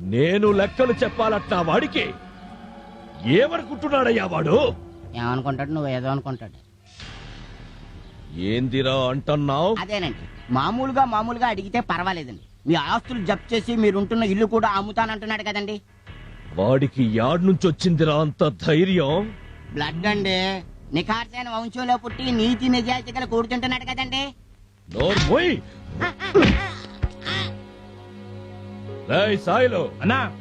నేను లెక్కలు చెప్పాలట వాడికి ఏమనుకుంటున్నాడయ్యా వాడు? ఏమనుకుంటాడు? నువ్వు ఏదో అనుకుంటాడు. ఏందిరా అంటున్నావు? అదేనండి. మామూలుగా మామూలుగా అడిగితే పర్వాలేదండి. మీ ఆస్తులు జప్తు చేసి మీరుంటున్న ఇల్లు కూడా అమ్ముతానంటున్నాడు కదండి. వాడికి యాడ్ నుంచి వచ్చిందిరా అంత ధైర్యం? బ్లడ్ అండి. నిఖార్సైన వంశంలో పుట్టి నీతి నిజాయితీ గల కూర్చుంటున్నాడు కదండి. నోర్మోయ్ సాయిలు. అన్నా.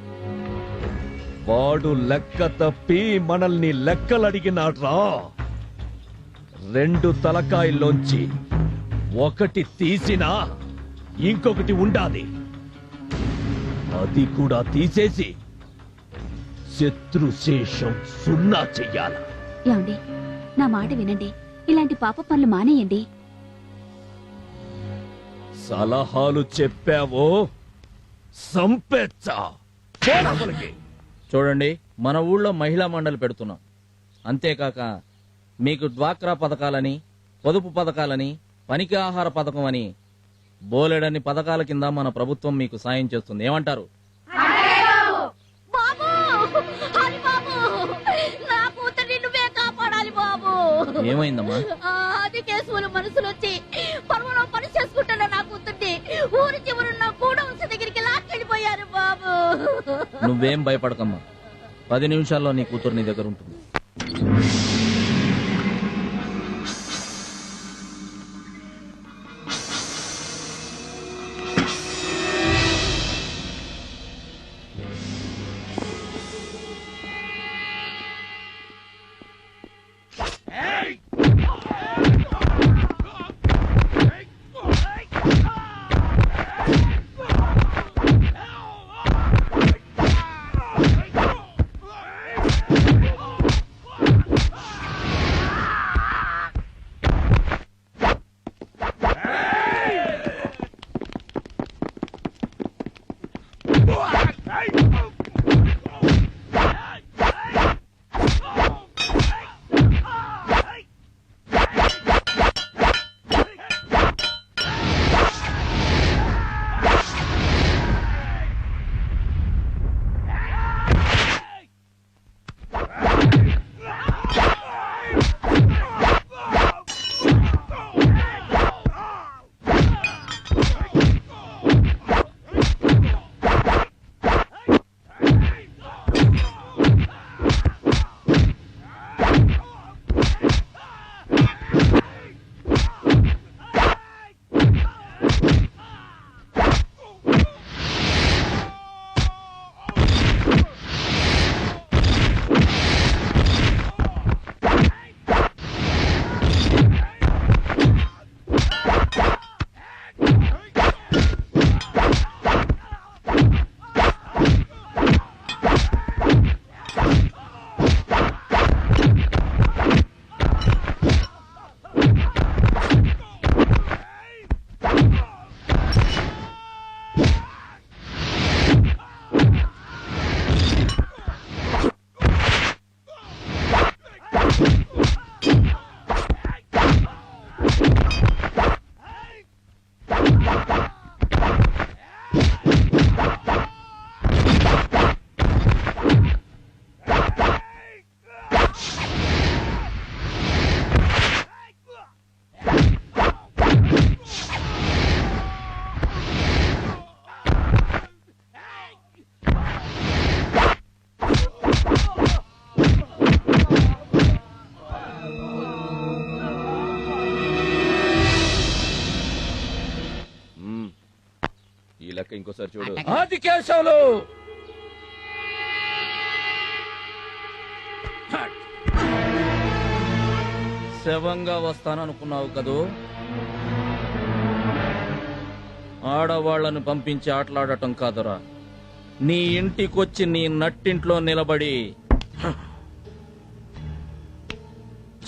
వాడు లెక్క తప్పి మనల్ని లెక్కలు అడిగినాడ్రా రెండు తలకాయల్లోంచి ఒకటి తీసినా ఇంకొకటి ఉండాలి. అది కూడా తీసేసి శత్రుశేషం సున్నా చెయ్యాల. ఏమండి? నా మాట వినండి. ఇలాంటి పాప పనులు మానేయండి. సలహాలు చెప్పావో సంపెచ్చా. చూడండి మన ఊళ్ళో మహిళా మండలి పెడుతున్నాం. అంతేకాక మీకు డ్వాక్రా పథకాలని పొదుపు పథకాలని పనికి ఆహార పథకం అని బోలెడన్ని పథకాల కింద మన ప్రభుత్వం మీకు సాయం చేస్తుంది. ఏమంటారు? ఏమైందమ్మా? అది కేసులు మనసులు వచ్చి పర్వలో పని నా కూతుర్ని ఊరి చివరున్న నువ్వేం భయపడకమ్మా. పది నిమిషాల్లో నీ కూతురు నీ దగ్గర ఉంటుంది. ఇంకోసారి చూడు. ఆది కేశవులు! శవంగా వస్తాననుకున్నావు కదూ? ఆడవాళ్ళను పంపించి ఆటలాడటం కాదురా. నీ ఇంటికొచ్చి నీ నట్టింట్లో నిలబడి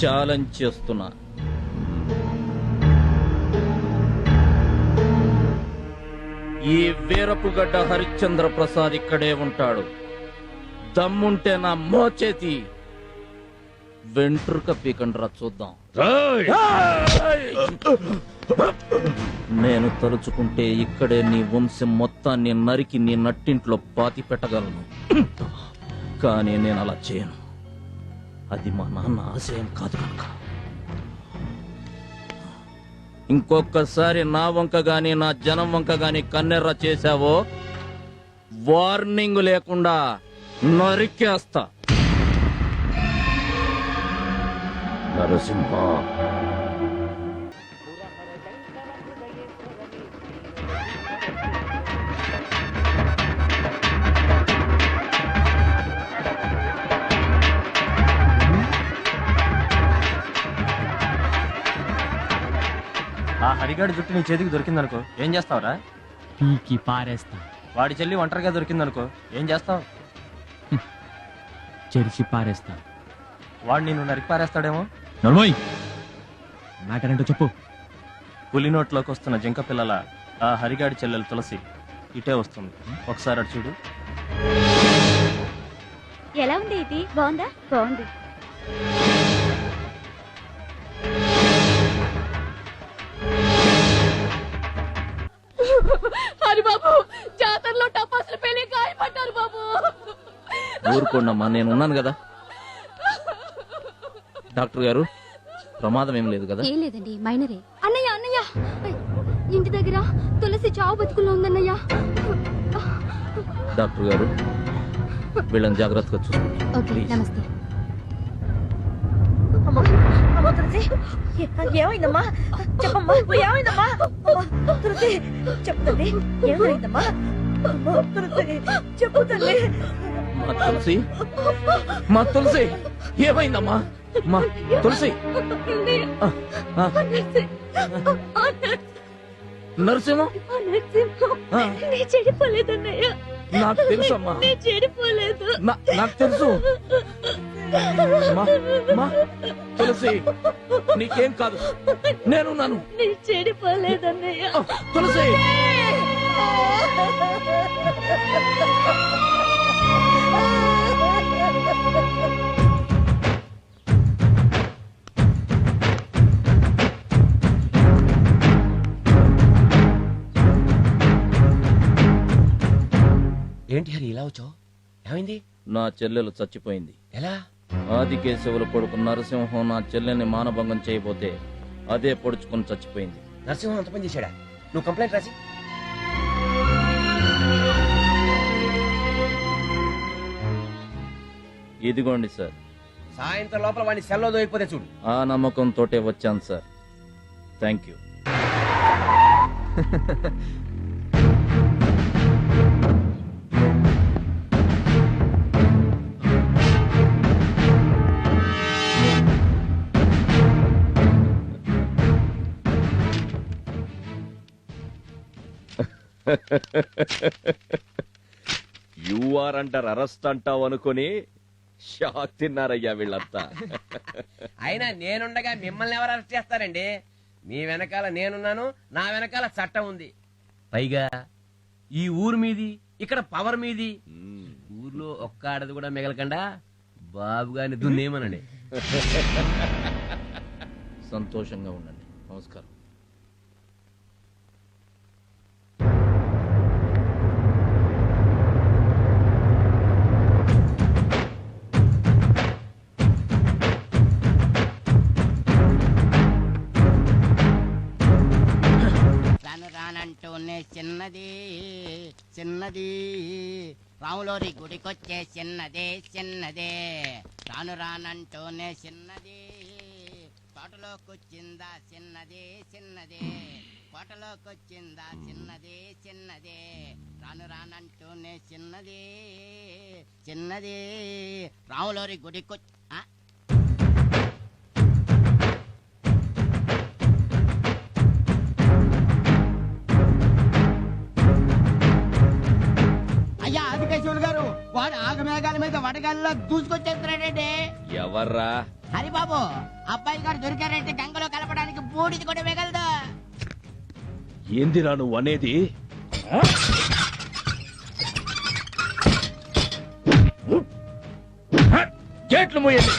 ఛాలెంజ్ చేస్తున్నా. ఈ వీరపుగడ్డ హరిశ్చంద్ర ప్రసాద్ ఇక్కడే ఉంటాడు. దమ్ముంటే నా మోచేతి. వెంట్రుక పీకండ్రా చూద్దాం! నేను తలుచుకుంటే ఇక్కడే నీ వంశం మొత్తాన్ని నరికి నీ నట్టింట్లో పాతి పెట్టగలను. కానీ నేను అలా చేయను. అది మా నాన్న ఆశయం కాదు కనుక. ఇంకొకసారి నా వంక గాని నా జనం వంక గాని కన్నెర్ర చేశావో వార్నింగ్ లేకుండా నరికేస్తా. నరసింహ. హరిగాడి జుట్టు నీ చేతికి దొరికిందనుకో ఏం చేస్తావురా? పీకి పారేస్తా. వాడి చెల్లి ఒంటరిగా దొరికిందనుకో ఏం చేస్తావు? చెరిచి పారేస్తా. వాడు నిన్ను నరికి పారేస్తాడేమో? నర్మోయ్ ఏంటో చెప్పు. పులి నోట్లోకి వస్తున్న జింక పిల్లల ఆ హరిగాడి చెల్లెలు తులసి ఇటే వస్తుంది. ఒకసారి అటు చూడు. ఎలా ఉంది ఇది? బాగుందా? బాగుంది. ఊరుకోండమ్మా నేను ఉన్నాను కదా. డాక్టర్ గారు ప్రమాదం ఏం లేదు కదా? ఏం లేదండి మైనరే. అన్నయ్య అన్నయ్య! ఇంటి దగ్గర తులసి చావు బతుకుల్లో ఉందన్నయ్య. డాక్టర్ గారు వీళ్ళని జాగ్రత్తగా చూసుకోండి. ఓకే ప్లీజ్ నమస్తే. అమ్మా తులసి! ఏమైందమ్మా? చెప్పమ్మా ఏమైందమ్మా? అమ్మా తులసి! చెప్పు తల్లి ఏమైందమ్మా? అమ్మా తులసి! చెప్పు తల్లి! మా తులసి. మా తులసి. ఏమైందమ్మా? మా తులసి. నరసింహం? నాకు చెడిపోలేదు. నా- నాకు తెలుసు. తులసి నీకేం కాదు. నేనున్నాను. నీ చెడిపోలేదన్నయ్య. తులసి. ఏంటి హరి ఇలా వచ్చావు? ఏమైంది? నా చెల్లెలు చచ్చిపోయింది. ఎలా? ఆదికేశవుల కొడుకు నరసింహం నా చెల్లెల్ని మానభంగం చేయబోతే అదే పొడుచుకొని చచ్చిపోయింది. నరసింహం అంత పని చేశాడా? నువ్వు కంప్లైంట్ రాసి ఇదిగోండి సార్. సాయంత్రం లోపల వాడిని సెల్లో దొరికిపోతే చూడు. ఆ నమ్మకంతోటే వచ్చాను సార్. Thank you. యూఆర్ అంటారు అరెస్ట్ అంటావు అనుకుని షాక్ తిన్నారయ్యా వీళ్ళంతా. అయినా నేనుండగా మిమ్మల్ని ఎవరు అరెస్ట్ చేస్తారండి? మీ వెనకాల నేనున్నాను నా వెనకాల చట్టం ఉంది. పైగా ఈ ఊరు మీది ఇక్కడ పవర్ మీది. ఊర్లో ఒక్క ఆడది కూడా మిగలకుండా బాబు గారిని దున్నేమనండి సంతోషంగా ఉండండి. నమస్కారం. రాను రానంటూనే చిన్నది చిన్నది. రాములోరి గుడికొచ్చే చిన్నదే చిన్నదే. రాను రానంటూనే చిన్నది. తోటలోకొచ్చిందా చిన్నదే చిన్నదే. కోటలోకొచ్చిందా చిన్నదే చిన్నదే. రాను రానంటూనే చిన్నది చిన్నది. రాములోరి గుడికొచ్చి వడగాల్లో దూసుకొచ్చేస్తున్నాడండి. ఎవర్రా? హరిబాబు అబ్బాయి గారు దొరికారంటే గంగలో కలపడానికి బూడిది కూడా మిగలదు. ఏందిరా నువ్వు అనేది? గేట్లు మూయండి.